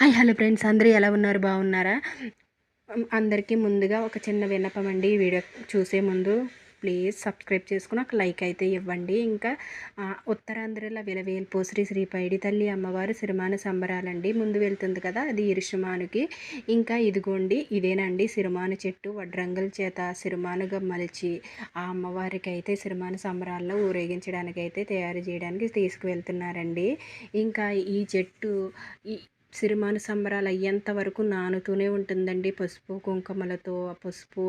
Hi hello friends. అందరూ ఎలా ఉన్నారు? బాగున్నారా? అందరికీ ముందుగా ఒక చిన్న విన్నపం అండి. ఈ వీడియో చూసే ముందు ప్లీజ్ సబ్స్క్రైబ్ చేసుకుని ఒక లైక్ అయితే ఇవ్వండి. ఇంకా ఉత్తరాంధ్రలో విలవేల్పు శ్రీ శ్రీ పైడి తల్లి అమ్మవారు సిరిమాను సంబరాలండి. ముందు వెళ్తుంది కదా అది ఇరుషుమానుకి. ఇంకా ఇదిగోండి ఇదేనండి సిరిమాను చెట్టు. వడ్రంగుల చేత సిరిమానుగా మలిచి ఆ అమ్మవారికి అయితే సిరిమాను సంబరాల్లో ఊరేగించడానికి అయితే తయారు చేయడానికి తీసుకువెళ్తున్నారండి. ఇంకా ఈ చెట్టు ఈ సిరిమాను సంబరాలు అయ్యేంత వరకు నానుతూనే ఉంటుందండి పసుపు కుంకుమలతో ఆ పసుపు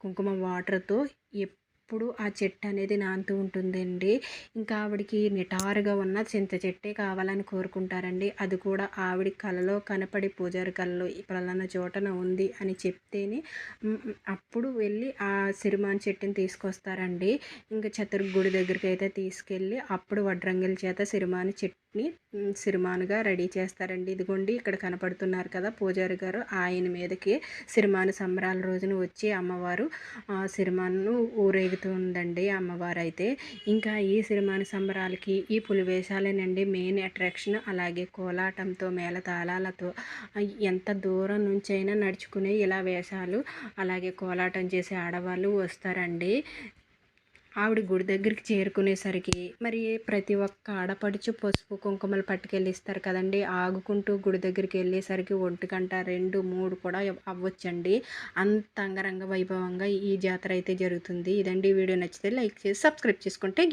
కుంకుమ వాటర్తో ఎప్పుడు ఆ చెట్టు అనేది నానుతూ ఉంటుందండి. ఇంకా ఆవిడకి నిటారుగా ఉన్న చింత చెట్టే కావాలని కోరుకుంటారండి. అది కూడా ఆవిడ కలలో కనపడి పూజారి కలలో ఈ పలానా చోటన ఉంది అని చెప్తేనే అప్పుడు వెళ్ళి ఆ సిరిమాన్ చెట్టుని తీసుకొస్తారండి. ఇంకా చతుర్గుడి దగ్గరికి అయితే తీసుకెళ్ళి అప్పుడు వడ్రంగిల చేత సిరిమాను చెట్టు ని సిరిమానుగా రెడీ చేస్తారండి. ఇదిగోండి ఇక్కడ కనపడుతున్నారు కదా పూజారి గారు. ఆయన మీదకి సిరిమాను సంబరాల రోజున వచ్చి అమ్మవారు ఆ సిరిమాను ఊరేగుతుందండి అమ్మవారు అయితే ఇంకా ఈ సిరిమాను సంబరాలకి ఈ పులివేషాలేనండి మెయిన్ అట్రాక్షన్. అలాగే కోలాటంతో మేళతాళాలతో ఎంత దూరం నుంచి అయినా నడుచుకునే ఇలా వేషాలు అలాగే కోలాటం చేసే ఆడవాళ్ళు వస్తారండి. ఆవిడ గుడి దగ్గరికి చేరుకునేసరికి మరి ప్రతి ఒక్క ఆడపడుచు పసుపు కుంకుమలు పట్టుకెళ్ళి ఇస్తారు కదండి. ఆగుకుంటూ గుడి దగ్గరికి వెళ్ళేసరికి ఒంటి గంట రెండు మూడు కూడా అవ్వచ్చండి. అంత అంగరంగ వైభవంగా ఈ జాతర అయితే జరుగుతుంది. ఇదండి. వీడియో నచ్చితే లైక్ చేసి సబ్స్క్రైబ్ చేసుకుంటే